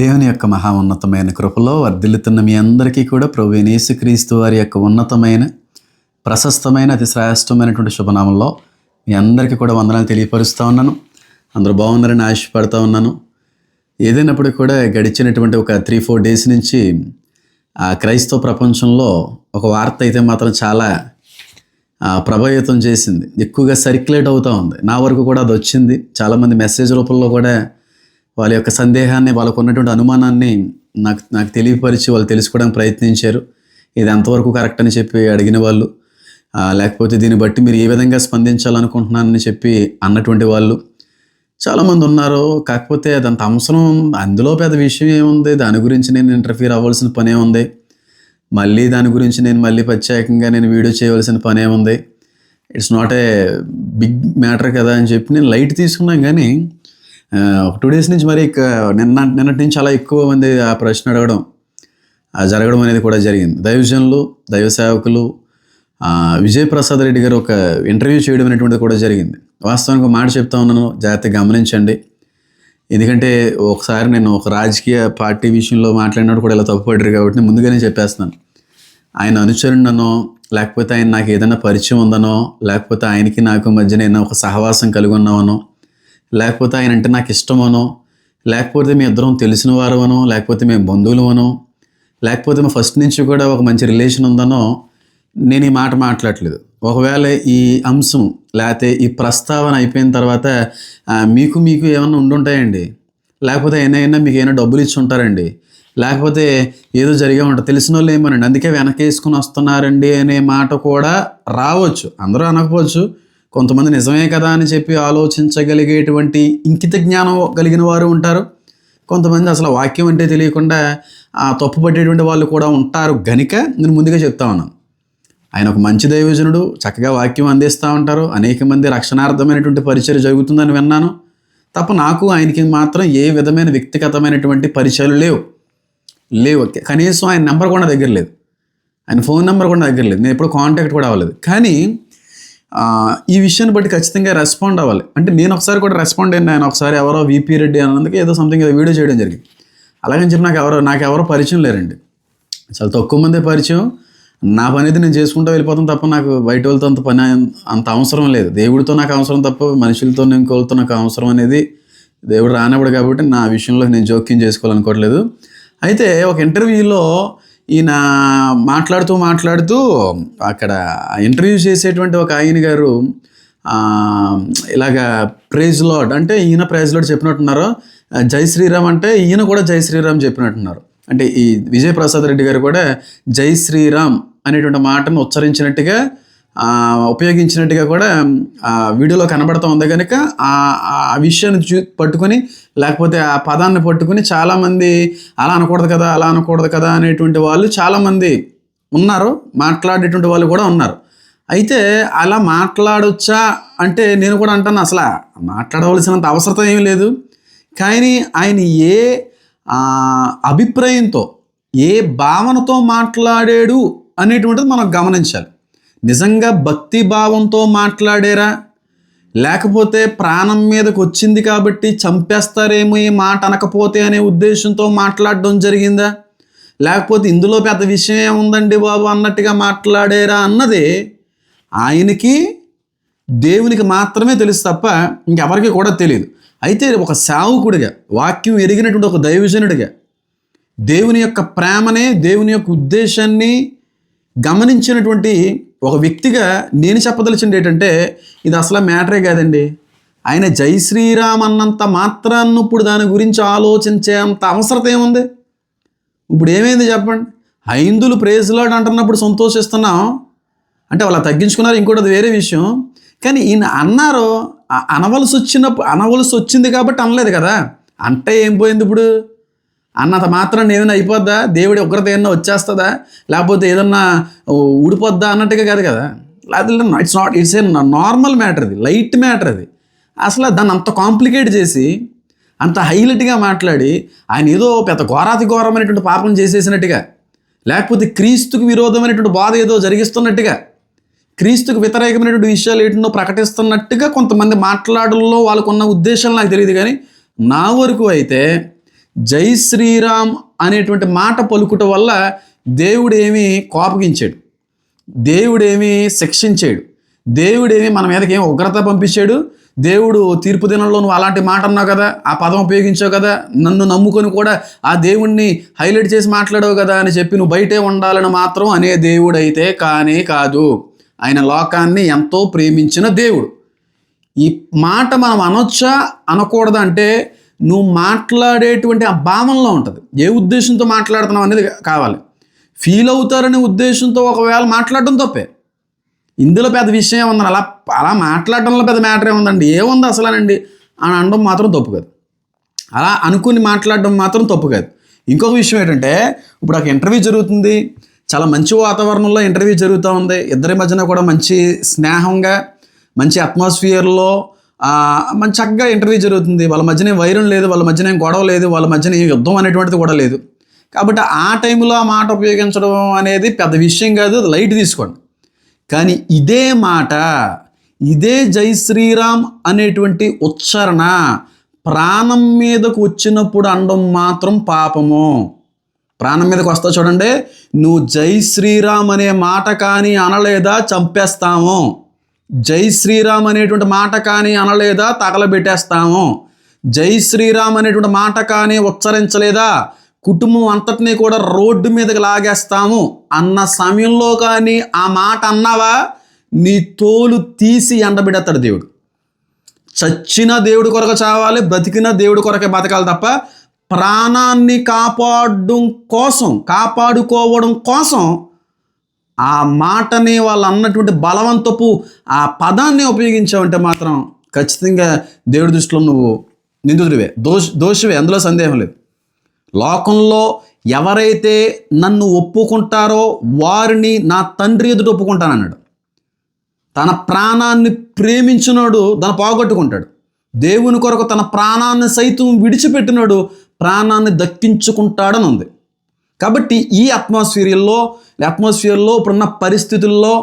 దేవుని యొక్క మహా ఉన్నతమైన కృపలో వర్ధిల్లుతున్న మీ అందరికీ కూడా ప్రభు యేసుక్రీస్తు వారి యొక్క ఉన్నతమైన ప్రశస్తమైన అతి శ్రేష్టమైనటువంటి శుభనామంలో మీ అందరికీ కూడా వందనాలు తెలియపరుస్తూ ఉన్నాను. అందరూ బాగున్నారని ఆశపడుతూ ఉన్నాను. ఏదైనప్పుడు కూడా గడిచినటువంటి ఒక త్రీ ఫోర్ డేస్ నుంచి ఆ క్రైస్తవ ప్రపంచంలో ఒక వార్త అయితే మాత్రం చాలా ప్రభావితం చేసింది. ఎక్కువగా సర్క్యులేట్ అవుతూ ఉంది. నా వరకు కూడా అది వచ్చింది. చాలామంది మెసేజ్ రూపంలో కూడా వాళ్ళ యొక్క సందేహాన్ని వాళ్ళకు ఉన్నటువంటి అనుమానాన్ని నాకు నాకు తెలియపరిచి వాళ్ళు తెలుసుకోవడానికి ప్రయత్నించారు. ఇది ఎంతవరకు కరెక్ట్ అని చెప్పి అడిగిన వాళ్ళు. లేకపోతే దీన్ని బట్టి మీరు ఏ విధంగా స్పందించాలనుకుంటున్నానని చెప్పి అన్నటువంటి వాళ్ళు. చాలామంది ఉన్నారు. కాకపోతే అదంత అవసరం అందులో పెద్ద విషయం ఏముంది? దాని గురించి నేను ఇంటర్ఫీర్ అవ్వాల్సిన పనే ఉంది. మళ్ళీ దాని గురించి నేను మళ్ళీ ప్రత్యేకంగా నేను వీడియో చేయవలసిన పనే ఉంది. It's not a big matter కదా అని చెప్పి నేను లైట్ తీసుకున్నాను కానీ ఒక టూ డేస్ నుంచి మరి నిన్న నిన్నటి నుంచి చాలా ఎక్కువ మంది ఆ ప్రశ్న అడగడం జరగడం అనేది కూడా జరిగింది. దైవజనులు దైవ సేవకులు విజయప్రసాద్ విజయ్ ప్రసాద్ రెడ్డి గారు ఒక ఇంటర్వ్యూ చేయడం అనేటువంటిది కూడా జరిగింది. వాస్తవానికి ఒక మాట చెప్తా ఉన్నాను జాగ్రత్తగా గమనించండి. ఎందుకంటే ఒకసారి నేను ఒక రాజకీయ పార్టీ విషయంలో మాట్లాడినప్పుడు కూడా ఇలా తప్పుపడ్డారు కాబట్టి ముందుగానే చెప్పేస్తున్నాను. ఆయన అనుచరుడనో లేకపోతే ఆయన నాకు ఏదైనా పరిచయం ఉందనో లేకపోతే ఆయనకి నాకు మధ్య నేను ఒక సహవాసం కలిగి ఉన్నామనో లేకపోతే ఆయన అంటే నాకు ఇష్టమనో లేకపోతే మీ ఇద్దరం తెలిసిన వారమనో లేకపోతే మేము బంధువులమనో లేకపోతే మా ఫస్ట్ నుంచి కూడా ఒక మంచి రిలేషన్ ఉందనో నేను ఈ మాట మాట్లాడట్లేదు ఒకవేళ ఈ అంశం లేకపోతే ఈ ప్రస్తావన అయిపోయిన తర్వాత మీకు మీకు ఏమన్నా ఉండుంటాయండి? లేకపోతే ఏమైనా మీకు ఏమైనా డబ్బులు ఇచ్చి ఉంటారండి? లేకపోతే ఏదో జరిగే ఉంటుంది తెలిసిన వాళ్ళు ఏమనండి. అందుకే వెనకేసుకుని వస్తున్నారండి అనే మాట కూడా రావచ్చు. అందరూ అనకపోవచ్చు. కొంతమంది నిజమే కదా అని చెప్పి ఆలోచించగలిగేటువంటి ఇంకిత జ్ఞానం కలిగిన వారు ఉంటారు. కొంతమంది అసలు వాక్యం అంటే తెలియకుండా ఆ తప్పు పట్టేటువంటి వాళ్ళు కూడా ఉంటారు గనుక నేను ముందుగా చెప్తా ఉన్నాను. ఆయన ఒక మంచి దైవజనుడు చక్కగా వాక్యం అందిస్తూ ఉంటారు. అనేక మంది రక్షణార్థమైనటువంటి పరిచయం జరుగుతుందని విన్నాను. తప్ప నాకు ఆయనకి మాత్రం ఏ విధమైన వ్యక్తిగతమైనటువంటి పరిచయాలు లేవు. లేవు. కనీసం ఆయన నెంబర్ కూడా దగ్గర లేదు. ఆయన ఫోన్ నెంబర్ కూడా దగ్గర లేదు. నేను ఎప్పుడు కాంటాక్ట్ కూడా అవ్వలేదు. కానీ ఈ విషయాన్ని బట్టి ఖచ్చితంగా రెస్పాండ్ అవ్వాలి. అంటే నేను ఒకసారి కూడా రెస్పాండ్ అయినా ఆయన ఒకసారి ఎవరో వీపీ రెడ్డి అన్నందుకు ఏదో సంథింగ్ ఏదో వీడియో చేయడం జరిగింది. అలాగని చెప్పి నాకు ఎవరో నాకు ఎవరో పరిచయం లేరండి. చాలా తక్కువ మందే పరిచయం. నా పని అయితే నేను చేసుకుంటూ వెళ్ళిపోతాను తప్ప నాకు బయట వాళ్ళతో అంత పని అంత అవసరం లేదు. దేవుడితో నాకు అవసరం తప్ప మనుషులతో ఇంకోళ్ళతో నాకు అవసరం అనేది దేవుడు రానప్పుడు కాబట్టి నా విషయంలో నేను జోక్యం చేసుకోవాలనుకోవట్లేదు. అయితే ఒక ఇంటర్వ్యూలో ఈయన మాట్లాడుతూ మాట్లాడుతూ అక్కడ ఇంటర్వ్యూ చేసేటువంటి ఒక ఆయన గారు ఇలాగ ఇలాగా ప్రైజ్ లాడ్ అంటే ఈయన ప్రైజ్ లాడ్ చెప్పినట్టున్నారు. జై శ్రీరామ్ అంటే ఈయన కూడా జై శ్రీరామ్ చెప్పినట్టున్నారు. అంటే ఈ విజయప్రసాద్ రెడ్డి గారు కూడా జై శ్రీరామ్ అనేటువంటి మాటను ఉచ్చరించినట్టుగా ఉపయోగించినట్టుగా కూడా ఆ వీడియోలో కనబడుతూ ఉంది కనుక ఆ ఆ విషయాన్ని చూ పట్టుకొని లేకపోతే ఆ పదాన్ని పట్టుకుని చాలామంది అలా అనకూడదు కదా అలా అనకూడదు కదా అనేటువంటి వాళ్ళు చాలామంది ఉన్నారు మాట్లాడేటువంటి వాళ్ళు కూడా ఉన్నారు. అయితే అలా మాట్లాడొచ్చా అంటే నేను కూడా అంటాను అసలు మాట్లాడవలసినంత అవసరం ఏమీ లేదు. కానీ ఆయన ఏ అభిప్రాయంతో ఏ భావనతో మాట్లాడాడు అనేటువంటిది మనం గమనించాలి. నిజంగా భక్తి భావంతో మాట్లాడారా? లేకపోతే ప్రాణం మీదకి వచ్చింది కాబట్టి చంపేస్తారేమో ఈ మాట అనకపోతే అనే ఉద్దేశంతో మాట్లాడడం జరిగిందా? లేకపోతే ఇందులో పెద్ద విషయం ఏముందండి బాబు అన్నట్టుగా మాట్లాడారా అన్నది ఆయనకి దేవునికి మాత్రమే తెలుసు తప్ప ఇంకెవరికి కూడా తెలియదు అయితే ఒక సేవకుడిగా వాక్యం ఎరిగినటువంటి ఒక దైవజనుడిగా దేవుని యొక్క ప్రేమనే దేవుని యొక్క ఉద్దేశాన్ని గమనించినటువంటి ఒక వ్యక్తిగా నేను చెప్పదలిచింది ఏంటంటే ఇది అసలు మ్యాటరే కాదండి. ఆయన జై శ్రీరామ్ అన్నంత మాత్రాన్ని ఇప్పుడు దాని గురించి ఆలోచించే అంత అవసరత ఏముంది? ఇప్పుడు ఏమైంది చెప్పండి? హైందులు ప్రేజ్లాడ్ అంటున్నప్పుడు సంతోషిస్తున్నాం. అంటే వాళ్ళు తగ్గించుకున్నారు ఇంకోటి అది వేరే విషయం. కానీ ఈయన అన్నారు అనవలసి వచ్చినప్పుడు అనవలసి వచ్చింది కాబట్టి అనలేదు కదా. అంటే ఏం పోయింది ఇప్పుడు? అన్నంత మాత్రం ఏదైనా అయిపోద్దా? దేవుడి ఉగ్రత ఏదైనా వచ్చేస్తుందా? లేకపోతే ఏదన్నా ఊడిపోద్దా అన్నట్టుగా కాదు కదా. లేకపోతే it's not it's a normal matter అది లైట్ మ్యాటర్ అది. అసలు దాన్ని అంత కాంప్లికేట్ చేసి అంత హైలైట్గా మాట్లాడి ఆయన ఏదో పెద్ద ఘోరాతి ఘోరమైనటువంటి పాపం చేసేసినట్టుగా లేకపోతే క్రీస్తుకు విరోధమైనటువంటి బాధ ఏదో జరిగిస్తున్నట్టుగా క్రీస్తుకు వ్యతిరేకమైనటువంటి విషయాలు ఏంటో ప్రకటిస్తున్నట్టుగా కొంతమంది మాట్లాడడంలో వాళ్ళకున్న ఉద్దేశం నాకు తెలియదు కానీ నా వరకు అయితే జై శ్రీరామ్ అనేటువంటి మాట పలుకుట వల్ల దేవుడేమి కోపగించాడు. దేవుడేమి శిక్షించాడు. దేవుడేమి మన మీదకి ఏమి ఉగ్రత పంపించాడు. దేవుడు తీర్పు దినంలో నువ్వు అలాంటి మాట అన్నావు కదా ఆ పదం ఉపయోగించావు కదా నన్ను నమ్ముకొని కూడా ఆ దేవుణ్ణి హైలైట్ చేసి మాట్లాడావు కదా అని చెప్పి నువ్వు బయటే ఉండాలని మాత్రం అనే దేవుడైతే కానే కాదు. ఆయన లోకాన్ని ఎంతో ప్రేమించిన దేవుడు. ఈ మాట మనం అనొచ్చా? అనకూడదంటే నువ్వు మాట్లాడేటువంటి ఆ భావనలో ఉంటుంది. ఏ ఉద్దేశంతో మాట్లాడుతున్నావు అనేది కావాలి. ఫీల్ అవుతారనే ఉద్దేశంతో ఒకవేళ మాట్లాడడం తప్పే. ఇందులో పెద్ద విషయం ఏముందని అలా అలా మాట్లాడడంలో పెద్ద మ్యాటర్ ఏముందండి ఏముంది అసలేనండి? అని అనడం మాత్రం తప్పు కాదు. అలా అనుకుని మాట్లాడడం మాత్రం తప్పు కాదు. ఇంకొక విషయం ఏంటంటే ఇప్పుడు ఒక ఇంటర్వ్యూ జరుగుతుంది. చాలా మంచి వాతావరణంలో ఇంటర్వ్యూ జరుగుతూ ఉంది. ఇద్దరి మధ్యన కూడా మంచి స్నేహంగా మంచి అట్మాస్ఫియర్లో మంచి చక్కగా ఇంటర్వ్యూ జరుగుతుంది. వాళ్ళ మధ్యన వైరం లేదు వాళ్ళ మధ్యన ఏం గొడవ లేదు వాళ్ళ మధ్యన ఏం యుద్ధం అనేటువంటిది కూడా లేదు. కాబట్టి ఆ టైంలో ఆ మాట ఉపయోగించడం అనేది పెద్ద విషయం కాదు లైట్ తీసుకోండి. కానీ ఇదే మాట ఇదే జై శ్రీరామ్ అనేటువంటి ఉచ్చారణ ప్రాణం మీదకు వచ్చినప్పుడు అనడం మాత్రం పాపము. ప్రాణం మీదకి వస్తా చూడండి నువ్వు జై శ్రీరామ్ అనే మాట కానీ అనలేదా చంపేస్తాము. జై శ్రీరామ్ అనేటువంటి మాట కానీ అనలేదా? తగలబెట్టేస్తాము. జై శ్రీరామ్ అనేటువంటి మాట కానీ ఉచ్చరించలేదా? కుటుంబం అంతటినీ కూడా రోడ్డు మీదకి లాగేస్తాము. అన్న సమయంలో కానీ ఆ మాట అన్నావా? నీ తోలు తీసి ఎండబెడతాడు దేవుడు. చచ్చిన దేవుడి కొరకు చావాలి బ్రతికిన దేవుడి కొరకే బతకాలి తప్ప ప్రాణాన్ని కాపాడడం కోసం కాపాడుకోవడం కోసం ఆ మాటని వాళ్ళు అన్నటువంటి బలవంతపు ఆ పదాన్ని ఉపయోగించావంటే మాత్రం ఖచ్చితంగా దేవుడి దృష్టిలో నువ్వు నిందితుడివే. దోష దోషివే. అందులో సందేహం లేదు. లోకంలో ఎవరైతే నన్ను ఒప్పుకుంటారో వారిని నా తండ్రి ఎదుట ఒప్పుకుంటానన్నాడు. తన ప్రాణాన్ని ప్రేమించినోడు తన పోగొట్టుకుంటాడు. దేవుని కొరకు తన ప్రాణాన్ని సైతం విడిచిపెట్టినోడు ప్రాణాన్ని దక్కించుకుంటాడని ఉంది కాబట్టి ఈ అట్మాస్ఫియర్లో అట్మాస్ఫియర్లో ఇప్పుడున్న పరిస్థితుల్లో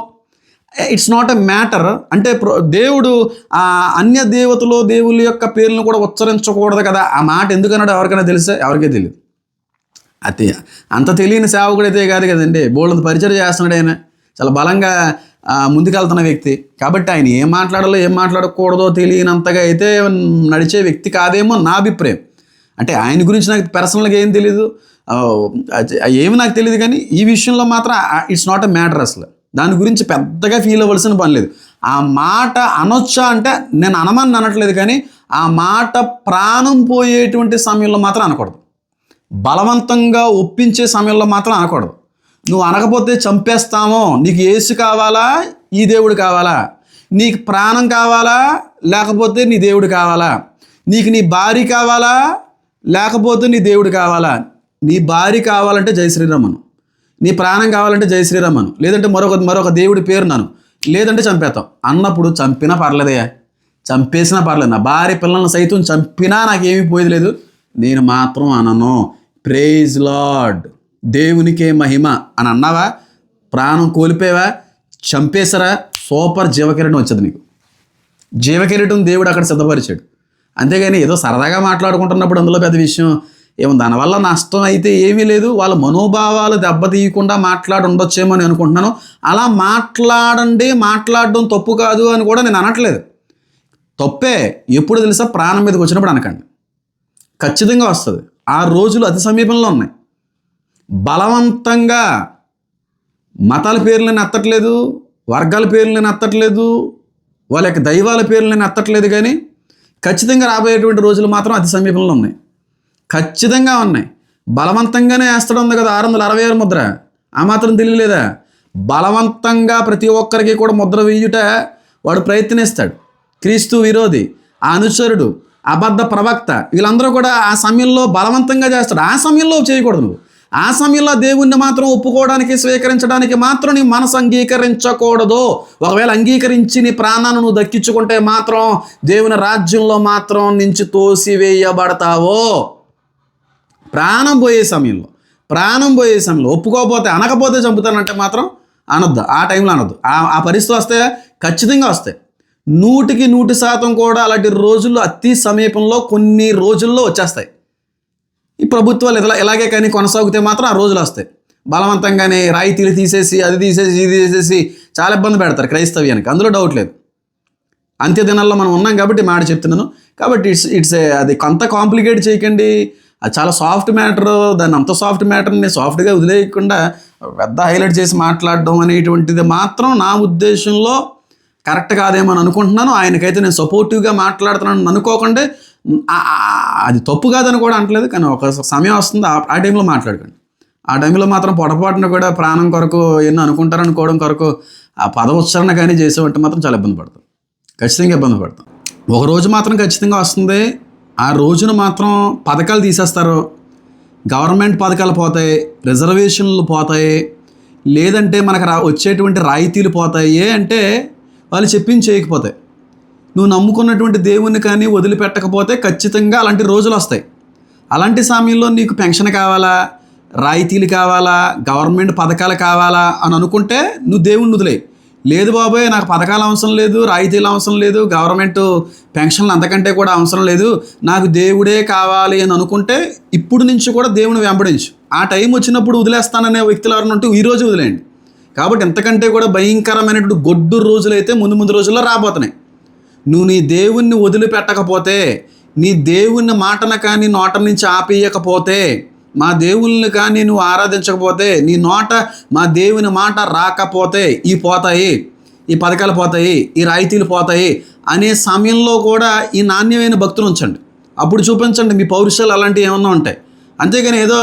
ఇట్స్ నాట్ ఎ మ్యాటర్ అంటే దేవుడు ఆ అన్య దేవతలో దేవుళ్ళ యొక్క పేర్లను కూడా ఉచ్చరించకూడదు కదా. ఆ మాట ఎందుకన్నాడు ఎవరికైనా తెలుసా? ఎవరికే తెలియదు అతే అంత తెలియని సేవకుడైతే అయితే కాదు కదండి. బోళ్ళని పరిచయం చేస్తున్నాడు ఆయన. చాలా బలంగా ముందుకెళ్తున్న వ్యక్తి. కాబట్టి ఆయన ఏం మాట్లాడాలో ఏం మాట్లాడకూడదో తెలియనంతగా అయితే నడిచే వ్యక్తి కాదేమో నా అభిప్రాయం. అంటే ఆయన గురించి నాకు పర్సనల్గా ఏం తెలియదు ఏమి నాకు తెలియదు కానీ ఈ విషయంలో మాత్రం ఇట్స్ నాట్ ఎ మ్యాటర్ అసలు. దాని గురించి పెద్దగా ఫీల్ అవ్వాల్సిన పని లేదు. ఆ మాట అనొచ్చా అంటే నేను అనమని అనట్లేదు కానీ ఆ మాట ప్రాణం పోయేటువంటి సమయంలో మాత్రం అనకూడదు. బలవంతంగా ఒప్పించే సమయంలో మాత్రం అనకూడదు. నువ్వు అనకపోతే చంపేస్తామో. నీకు ఏసు కావాలా? ఈ దేవుడు కావాలా? నీకు ప్రాణం కావాలా? లేకపోతే నీ దేవుడు కావాలా? నీకు నీ భార్య కావాలా? లేకపోతే నీ దేవుడు కావాలా? నీ భార్య కావాలంటే జై శ్రీరామను. నీ ప్రాణం కావాలంటే జై శ్రీరామను. లేదంటే మరొక మరొక దేవుడి పేరు నన్ను. లేదంటే చంపేస్తాం. అన్నప్పుడు చంపినా పర్లేదయ్యా. చంపేసినా పర్లేదు. నా భార్య పిల్లల్ని సైతం చంపినా నాకేమీ పోయేది లేదు. నేను మాత్రం అనను. ప్రేజ్ లార్డ్ దేవునికే మహిమ అని అన్నావా? ప్రాణం కోల్పోయావా? చంపేసరా సూపర్ జీవకిరణం వచ్చేది నీకు. జీవకిరీటం దేవుడు అక్కడ సిద్ధపరిచాడు. అంతేగాని ఏదో సరదాగా మాట్లాడుకుంటున్నప్పుడు అందులో పెద్ద విషయం ఏమో దానివల్ల నష్టం అయితే ఏమీ లేదు. వాళ్ళ మనోభావాలు దెబ్బతీయకుండా మాట్లాడి ఉండొచ్చేమో అని అనుకుంటున్నాను. అలా మాట్లాడండి మాట్లాడడం తప్పు కాదు అని కూడా నేను అనట్లేదు. తప్పే ఎప్పుడు తెలుసా? ప్రాణం మీదకి వచ్చినప్పుడు అనకండి. ఖచ్చితంగా వస్తుంది. ఆ రోజులు అతి సమీపంలో ఉన్నాయి. బలవంతంగా మతాల పేర్లు నేను ఎత్తట్లేదు వర్గాల పేర్లు నేను ఎత్తట్లేదు వాళ్ళ యొక్క దైవాల పేర్లు నేను ఎత్తట్లేదు కానీ ఖచ్చితంగా రాబోయేటువంటి రోజులు మాత్రం అతి సమీపంలో ఉన్నాయి. ఖచ్చితంగా ఉన్నాయి. బలవంతంగానే వేస్తాడు ఉంది కదా ఆరు వందల అరవై ఆరు ముద్ర. ఆ మాత్రం తెలియలేదా? బలవంతంగా ప్రతి ఒక్కరికి కూడా ముద్ర వేయుట వాడు ప్రయత్నిస్తాడు. క్రీస్తు విరోధి ఆ అనుచరుడు అబద్ధ ప్రవక్త వీళ్ళందరూ కూడా ఆ సమయంలో బలవంతంగా చేస్తాడు. ఆ సమయంలో చేయకూడదు నువ్వు. ఆ సమయంలో దేవుణ్ణి మాత్రం ఒప్పుకోవడానికి స్వీకరించడానికి మాత్రం నీ మనసు అంగీకరించకూడదు. ఒకవేళ అంగీకరించి నీ ప్రాణాన్ని నువ్వు దక్కించుకుంటే మాత్రం దేవుని రాజ్యంలో మాత్రం నుంచి తోసివేయబడతావో. ప్రాణం పోయే సమయంలో ప్రాణం పోయే సమయంలో ఒప్పుకోకపోతే అనకపోతే చంపుతానంటే మాత్రం అనొద్దు. ఆ టైంలో అనొద్దు. ఆ ఆ పరిస్థితి వస్తే ఖచ్చితంగా వస్తాయి. నూటికి నూటి శాతం కూడా అలాంటి రోజుల్లో అతి సమీపంలో కొన్ని రోజుల్లో వచ్చేస్తాయి. ఈ ప్రభుత్వాలు ఇలా ఇలాగే కానీ కొనసాగితే మాత్రం ఆ రోజులు వస్తాయి. బలవంతంగానే రాయితీలు తీసేసి అది తీసేసి ఇది తీసేసి చాలా ఇబ్బంది పెడతారు క్రైస్తవ్యానికి. అందులో డౌట్ లేదు. అంత్య దినాల్లో మనం ఉన్నాం కాబట్టి మాట చెప్తున్నాను. కాబట్టి ఇట్స్ ఇట్స్ అది కొంత కాంప్లికేట్ చేయకండి. అది చాలా సాఫ్ట్ మ్యాటర్ దాన్ని అంత సాఫ్ట్ మ్యాటర్ని సాఫ్ట్గా వదిలేయకుండా పెద్ద హైలైట్ చేసి మాట్లాడడం అనేటువంటిది మాత్రం నా ఉద్దేశంలో కరెక్ట్ కాదేమో అని అనుకుంటున్నాను. ఆయనకైతే నేను సపోర్టివ్గా మాట్లాడుతున్నాను అనుకోకుండా. అది తప్పు కాదని కూడా అంటలేదు కానీ ఒక సమయం వస్తుంది ఆ- ఆ టైంలో మాట్లాడకండి. ఆ టైంలో మాత్రం పొరపాటున కూడా ప్రాణం కొరకు ఎన్నో అనుకుంటారనుకోవడం కొరకు ఆ పద ఉచ్చారణ కానీ చేసేవంటే మాత్రం చాలా ఇబ్బంది పడతాం. ఖచ్చితంగా ఇబ్బంది పడతాం. ఒక రోజు మాత్రం ఖచ్చితంగా వస్తుంది. ఆ రోజున మాత్రం పథకాలు తీసేస్తారు. గవర్నమెంట్ పథకాలు పోతాయి రిజర్వేషన్లు పోతాయి లేదంటే మనకు రా వచ్చేటువంటి రాయితీలు పోతాయి ఏ అంటే వాళ్ళు చెప్పింది చేయకపోతాయి నువ్వు నమ్ముకున్నటువంటి దేవుణ్ణి కానీ వదిలిపెట్టకపోతే ఖచ్చితంగా అలాంటి రోజులు వస్తాయి. అలాంటి సమయంలో నీకు పెన్షన్ కావాలా రాయితీలు కావాలా గవర్నమెంట్ పథకాలు కావాలా అని అనుకుంటే నువ్వు దేవుణ్ణి వదిలేయి. లేదు బాబోయ్ నాకు పథకాలు అవసరం లేదు రాయితీలు అవసరం లేదు గవర్నమెంట్ పెన్షన్లు అంతకంటే కూడా అవసరం లేదు. నాకు దేవుడే కావాలి అని అనుకుంటే ఇప్పుడు నుంచి కూడా దేవుని వెంబడించు. ఆ టైం వచ్చినప్పుడు వదిలేస్తాననే వ్యక్తులు ఎవరైనా ఉంటే ఈ రోజు వదిలేయండి. కాబట్టి ఎంతకంటే కూడా భయంకరమైనటువంటి గొడ్డు రోజులైతే ముందు ముందు రోజుల్లో రాబోతున్నాయి. నువ్వు నీ దేవుణ్ణి వదిలిపెట్టకపోతే నీ దేవుని మాటన కానీ నోట నుంచి ఆపేయకపోతే మా దేవుళ్ళని కానీ నువ్వు ఆరాధించకపోతే నీ నోట మా దేవుని మాట రాకపోతే ఈ పోతాయి ఈ పథకాలు పోతాయి ఈ రాయితీలు పోతాయి అనే సమయంలో కూడా ఈ నాణ్యమైన భక్తులు ఉంచండి. అప్పుడు చూపించండి మీ పౌరుషాలు అలాంటివి ఏమన్నా ఉంటాయి. అంతేగాని ఏదో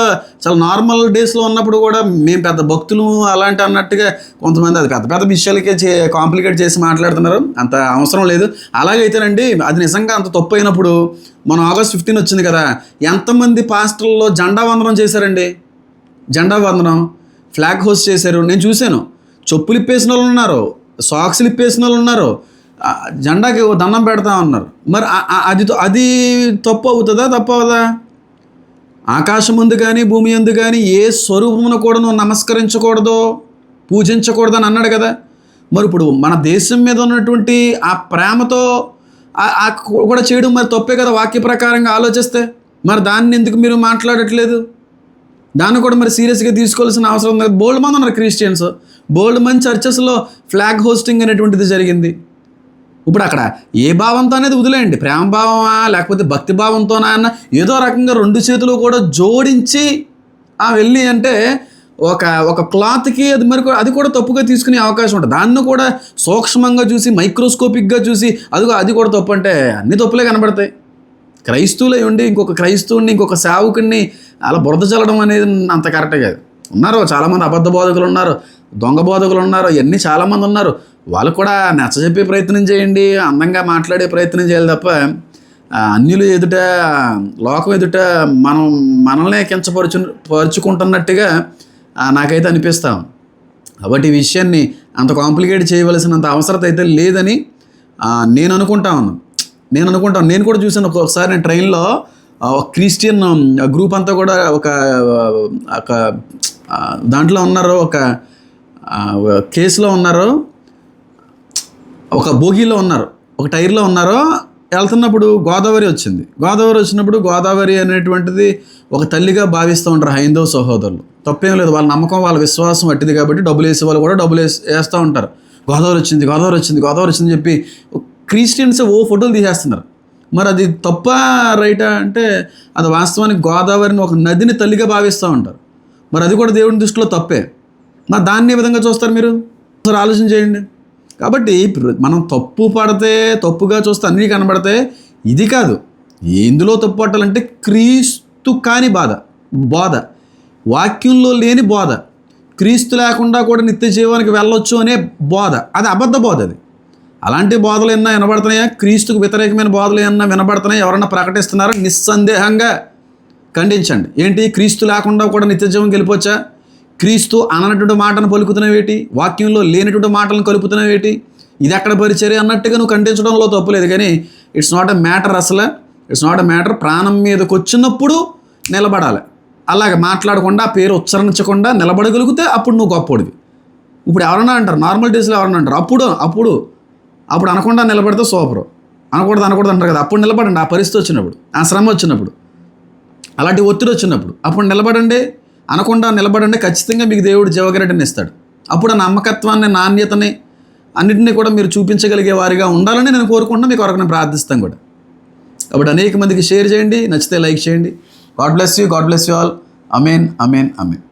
చాలా నార్మల్ డేస్లో ఉన్నప్పుడు కూడా మేము పెద్ద భక్తులు అలాంటి అన్నట్టుగా కొంతమంది అది పెద్ద పెద్ద విషయాలకే చే కాంప్లికేట్ చేసి మాట్లాడుతున్నారు. అంత అవసరం లేదు. అలాగైతేనండి అది నిజంగా అంత తప్పు అయినప్పుడు మనం ఆగస్ట్ ఫిఫ్టీన్ వచ్చింది కదా ఎంతమంది పాస్టర్లో జెండా వందనం చేశారండి? జెండా వందనం ఫ్లాగ్ హోస్ట్ చేశారు. నేను చూశాను. చెప్పులు ఇప్పేసిన వాళ్ళు ఉన్నారు సాక్స్లు ఇప్పేసిన వాళ్ళు ఉన్నారు జెండాకి దండం పెడతా ఉన్నారు. మరి అది అది తప్పు అవుతుందా? తప్పు అవుదా ఆకాశముందు కానీ భూమి ఎందు కానీ ఏ స్వరూపమును కూడా నువ్వు నమస్కరించకూడదో పూజించకూడదని అన్నాడు కదా. మరి ఇప్పుడు మన దేశం మీద ఉన్నటువంటి ఆ ప్రేమతో ఆ- ఆ కూడా చేయడం మరి తప్పే కదా వాక్య ప్రకారంగా ఆలోచిస్తే. మరి దాన్ని ఎందుకు మీరు మాట్లాడట్లేదు? దాన్ని కూడా మరి సీరియస్గా తీసుకోవాల్సిన అవసరం ఉంది బోల్డ్ మంది ఉన్నారు క్రిస్టియన్స్. బోల్డ్ మంది చర్చెస్లో ఫ్లాగ్ హోస్టింగ్ అనేటువంటిది జరిగింది. ఇప్పుడు అక్కడ ఏ భావంతో అనేది వదిలేయండి. ప్రేమ భావమా లేకపోతే భక్తి భావంతోనా అన్న ఏదో రకంగా రెండు చేతులు కూడా జోడించి ఆ వెళ్ళి అంటే ఒక ఒక క్లాత్కి అది మరి కూడా- అది కూడా తప్పుగా తీసుకునే అవకాశం ఉంటుంది. దాన్ని కూడా సూక్ష్మంగా చూసి మైక్రోస్కోపిక్గా చూసి అదిగో అది కూడా తప్పు అంటే అన్ని తప్పులే కనబడతాయి. క్రైస్తవులై ఉండి ఇంకొక క్రైస్తవుని ఇంకొక సేవకుడిని అలా బురద చల్లడం అనేది అంత కరెక్టే కాదు. ఉన్నారు చాలామంది అబద్ధ బోధకులు ఉన్నారు దొంగ బోధకులు ఉన్నారు ఇవన్నీ చాలామంది ఉన్నారు. వాళ్ళు కూడా నచ్చజెప్పే ప్రయత్నం చేయండి అందంగా మాట్లాడే ప్రయత్నం చేయాలి తప్ప అన్యులు ఎదుట లోకం ఎదుట మనం మనల్నే కించపరుచు పరుచుకుంటున్నట్టుగా నాకైతే అనిపిస్తాం కాబట్టి ఈ విషయాన్ని అంత కాంప్లికేట్ చేయవలసినంత అవసరత అయితే లేదని నేను అనుకుంటా ఉన్నాను. నేను అనుకుంటాను నేను కూడా చూసాను ఒకసారి నేను ట్రైన్లో క్రిస్టియన్ గ్రూప్ అంతా కూడా ఒక ఒక దాంట్లో ఉన్నారు ఒక కేసులో ఉన్నారు ఒక బోగిలో ఉన్నారు ఒక టైర్లో ఉన్నారు వెళ్తున్నప్పుడు గోదావరి వచ్చింది. గోదావరి వచ్చినప్పుడు గోదావరి అనేటువంటిది ఒక తల్లిగా భావిస్తూ ఉంటారు హైందవ సహోదరులు. తప్పేం లేదు వాళ్ళ నమ్మకం వాళ్ళ విశ్వాసం అట్టిది కాబట్టి డబ్బులు వేసే వాళ్ళు కూడా డబ్బులు వేసి వేస్తూ ఉంటారు. గోదావరి వచ్చింది గోదావరి వచ్చింది గోదావరి వచ్చింది చెప్పి క్రిస్టియన్స్ ఓ ఫోటోలు తీసేస్తున్నారు. మరి అది తప్ప రైటా అంటే అది వాస్తవానికి గోదావరిని ఒక నదిని తల్లిగా భావిస్తూ ఉంటారు. మరి అది కూడా దేవుని దృష్టిలో తప్పే. మరి దాన్ని ఏ విధంగా చూస్తారు మీరు? ఒకసారి ఆలోచన చేయండి. కాబట్టి మనం తప్పు పడితే తప్పుగా చూస్తే అన్నీ కనబడితే ఇది కాదు. ఎందులో తప్పు పట్టాలంటే క్రీస్తు కాని బాధ బోధ. వాక్యంలో లేని బోధ. క్రీస్తు లేకుండా కూడా నిత్య జీవానికి వెళ్ళొచ్చు అనే బోధ. అది అబద్ధ బోధ అది. అలాంటి బోధలు ఏమన్నా వినబడుతున్నాయా? క్రీస్తుకు వ్యతిరేకమైన బోధలు ఏమన్నా వినబడుతున్నాయా? ఎవరన్నా ప్రకటిస్తున్నారా? నిస్సందేహంగా. ఖండించండి. ఏంటి? క్రీస్తు లేకుండా కూడా నిత్యజీవం గెలిపొచ్చా? క్రీస్తు అననటువంటి మాటను పలుకుతున్నవేటి వాక్యంలో లేనటువంటి మాటలను కలుపుతున్నవేటి ఇది ఎక్కడ పరిచర్య? అన్నట్టుగా నువ్వు ఖండించడంలో తప్పులేదు కానీ ఇట్స్ నాట్ ఎ మ్యాటర్ అసలు ఇట్స్ నాట్ ఎ మ్యాటర్ ప్రాణం మీదకి వచ్చినప్పుడు నిలబడాలి. అలాగే మాట్లాడకుండా ఆ పేరు ఉచ్చరించకుండా నిలబడగలిగితే అప్పుడు నువ్వు గొప్పోడివి. ఇప్పుడు ఎవరన్నా అంటారు నార్మల్ డేస్లో ఎవరన్నా అంటారు అప్పుడు అప్పుడు అప్పుడు అనకుండా నిలబడితే సూపరు. అనకూడదు అనకూడదు అంటారు కదా అప్పుడు నిలబడండి. ఆ పరిస్థితి వచ్చినప్పుడు ఆ శ్రమ వచ్చినప్పుడు. అలాంటి ఒత్తిడి వచ్చినప్పుడు అప్పుడు నిలబడండి అనకుండా నిలబడండి ఖచ్చితంగా మీకు దేవుడు జీవగరడని ఇస్తాడు. అప్పుడు ఆ నమ్మకత్వాన్ని నాణ్యతని అన్నింటినీ కూడా మీరు చూపించగలిగే వారిగా ఉండాలని నేను కోరుకుంటున్నా మీకు కొరకు నేను ప్రార్థిస్తాను కూడా. కాబట్టి అనేక మందికి షేర్ చేయండి నచ్చితే లైక్ చేయండి. God bless you God bless you all. Amen amen amen